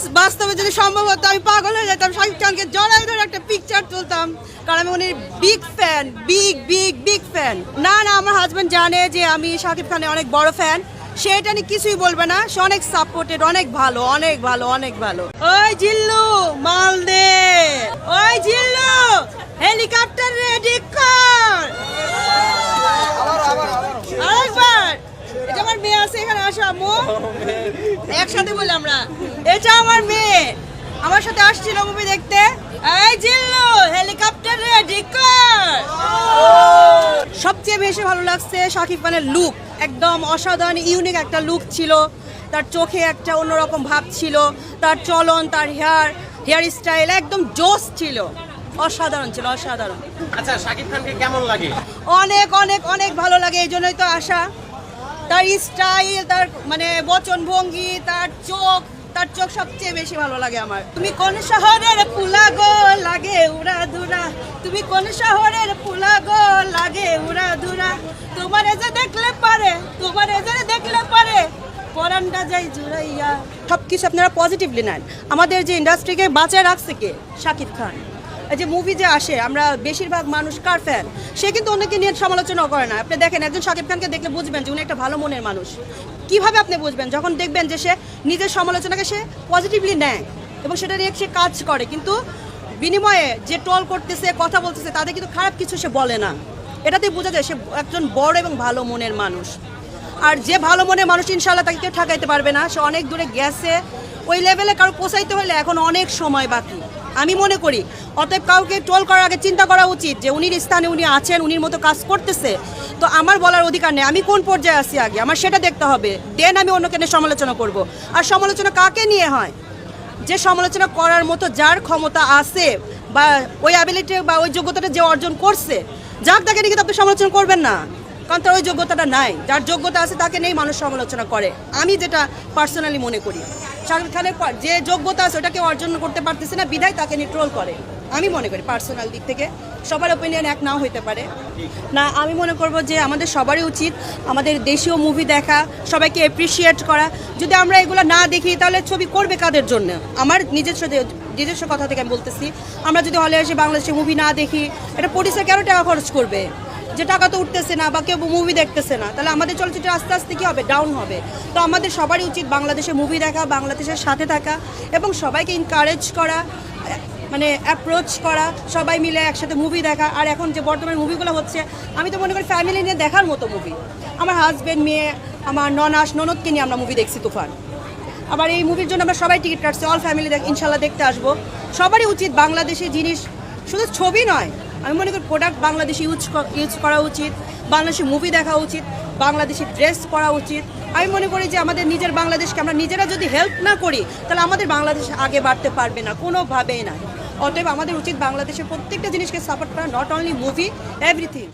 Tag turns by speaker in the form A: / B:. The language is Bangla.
A: বাস- বাস্তবে যদি সম্ভব হতো, আমি পাগল হয়ে যেতাম। শাকিব খানকে জড়াই ধরে একটা পিকচার তুলতাম। কারণ আমি উনি big fan big big big fan না না, আমার হাজব্যান্ড জানে যে আমি শাকিব খানের অনেক বড় ফ্যান সেটা নিয়ে কিছুই বলবে না। সে অনেক সাপোর্টেড অনেক ভালো অনেক ভালো অনেক ভালো। ওই জিল্লু, মাল দে। ওই জিল্লু হেলিকপ্টার রেডি কর। আরেকবার। এটা আমার মেয়ে আছে, এখানে আসো আম্মু। একসাথে বলি আমরা। আমার সাথে আসছিল মুভি দেখতে। এই জিল্লু হেলিকপ্টার সবচেয়ে বেশি ভালো লাগছে শাকিব খানের লুক একদম অসাধারণ ইউনিক একটা লুক ছিল। তার চোখে একটা অন্যরকম ভাব ছিল। তার চলন তার হেয়ার হেয়ার স্টাইল একদম জোস ছিল। অসাধারণ ছিল অসাধারণ।
B: আচ্ছা শাকিব খানকে কেমন লাগে?
A: অনেক অনেক অনেক ভালো লাগে এই জন্যই তো আসা তার স্টাইল তার মানে বচন ভঙ্গি তার চোখ তার চোখ সবচেয়ে বেশি ভালো লাগে আমার। তুমি কোন শহরের ফুলা গো লাগে উড়া ধুরা তুমি কোন শহরের ফুলা গো লাগে উড়া ধুরা তোমার যে দেখলে পারে, তোমার যে দেখলে পারে পরানটা যাই জুড়াইয়া। সব কিছু আপনারা পজিটিভলি নেন। আমাদের যে ইন্ডাস্ট্রিকে বাঁচায় রাখছে কে? শাকিব খান। যে মুভি যে আসে, আমরা বেশিরভাগ মানুষ কার ফ্যান সে কিন্তু অন্যকে নিয়ে সমালোচনা করে না। আপনি দেখেন, একজন শাকিব খানকে দেখলে বুঝবেন যে উনি একটা ভালো মনের মানুষ। কীভাবে আপনি বুঝবেন? যখন দেখবেন যে সে নিজের সমালোচনাকে সে পজিটিভলি নেয় এবং সেটা নিয়ে সে কাজ করে, কিন্তু বিনিময়ে যে টল করতেছে, কথা বলতেছে, তাদের কিন্তু খারাপ কিছু সে বলে না। এটাতেই বোঝা যায় সে একজন বড় এবং ভালো মনের মানুষ। আর যে ভালো মনের মানুষ ইনশাল্লাহ তাকে কেউ ঠকাইতে পারবে না। সে অনেক দূরে গেছে। ওই লেভেলে কারও পোষাইতে হলে এখন অনেক সময় বাকি। আমি মনে করি। অতএব কাউকে ট্রোল করার আগে চিন্তা করা উচিত যে উনির স্থানে উনি আছেন, উনির মতো কাজ করতেছে। তো আমার বলার অধিকার নেই। আমি কোন পর্যায়ে আছি আগে? আমার সেটা দেখতে হবে। দেন আমি অন্যকে নিয়ে সমালোচনা করব। আর সমালোচনা কাকে নিয়ে হয়? যে সমালোচনা করার মতো যার ক্ষমতা আছে বা ওই অ্যাবিলিটি বা ওই যোগ্যতাটা যে অর্জন করছে যাক তাকে নিয়ে কিন্তু আপনি সমালোচনা করবেন না। কারণ তার ওই যোগ্যতাটা নাই। যার যোগ্যতা আছে তাকে নেই মানুষ সমালোচনা করে। আমি যেটা পার্সোনালি মনে করি শাহরুখ খানের যে যোগ্যতা আছে ওটাকে অর্জন করতে পারতেছে না, বিধায় তাকে নিয়ে ট্রোল করে। আমি মনে করি পার্সোনাল দিক থেকে। সবার ওপিনিয়ন এক নাও হইতে পারে। না, আমি মনে করব যে আমাদের সবারই উচিত আমাদের দেশীয় মুভি দেখা, সবাইকে অ্যাপ্রিসিয়েট করা। যদি আমরা এগুলো না দেখি, তাহলে ছবি করবে কাদের জন্য? আমার নিজস্ব নিজস্ব কথা থেকে আমি বলতেছি, আমরা যদি হলে এসে বাংলাদেশে মুভি না দেখি, এটা পরিচয় কেন টাকা খরচ করবে? যে টাকা তো উঠতেছে না বা কেউ মুভি দেখতেছে না, তাহলে আমাদের চলচ্চিত্র আস্তে আস্তে কী হবে? ডাউন হবে। তো আমাদের সবারই উচিত বাংলাদেশে মুভি দেখা, বাংলাদেশের সাথে থাকা এবং সবাইকে এনকারেজ করা মানে অ্যাপ্রোচ করা, সবাই মিলে একসাথে মুভি দেখা। আর এখন যে বর্তমানে মুভিগুলো হচ্ছে, আমি তো মনে করি ফ্যামিলি নিয়ে দেখার মতো মুভি আমার হাজব্যান্ড মেয়ে, আমার ননাস, ননদকে নিয়ে আমরা মুভি দেখছি তুফান। আবার এই মুভির জন্য আমরা সবাই টিকিট কাটছি অল ফ্যামিলি দেখ, ইনশাল্লাহ দেখতে আসব। সবারই উচিত বাংলাদেশি জিনিস, শুধু ছবি নয় আমি মনে করি প্রোডাক্ট বাংলাদেশে ইউজ ইউজ করা উচিত, বাংলাদেশে মুভি দেখা উচিত, বাংলাদেশি ড্রেস পরা উচিত। আমি মনে করি যে আমাদের নিজের বাংলাদেশকে আমরা নিজেরা যদি হেল্প না করি, তাহলে আমাদের বাংলাদেশ আগে বাড়তে পারবে না, কোনোভাবেই না। অতএব আমাদের উচিত বাংলাদেশের প্রত্যেকটা জিনিসকে সাপোর্ট করা নট অনলি মুভি এভরিথিং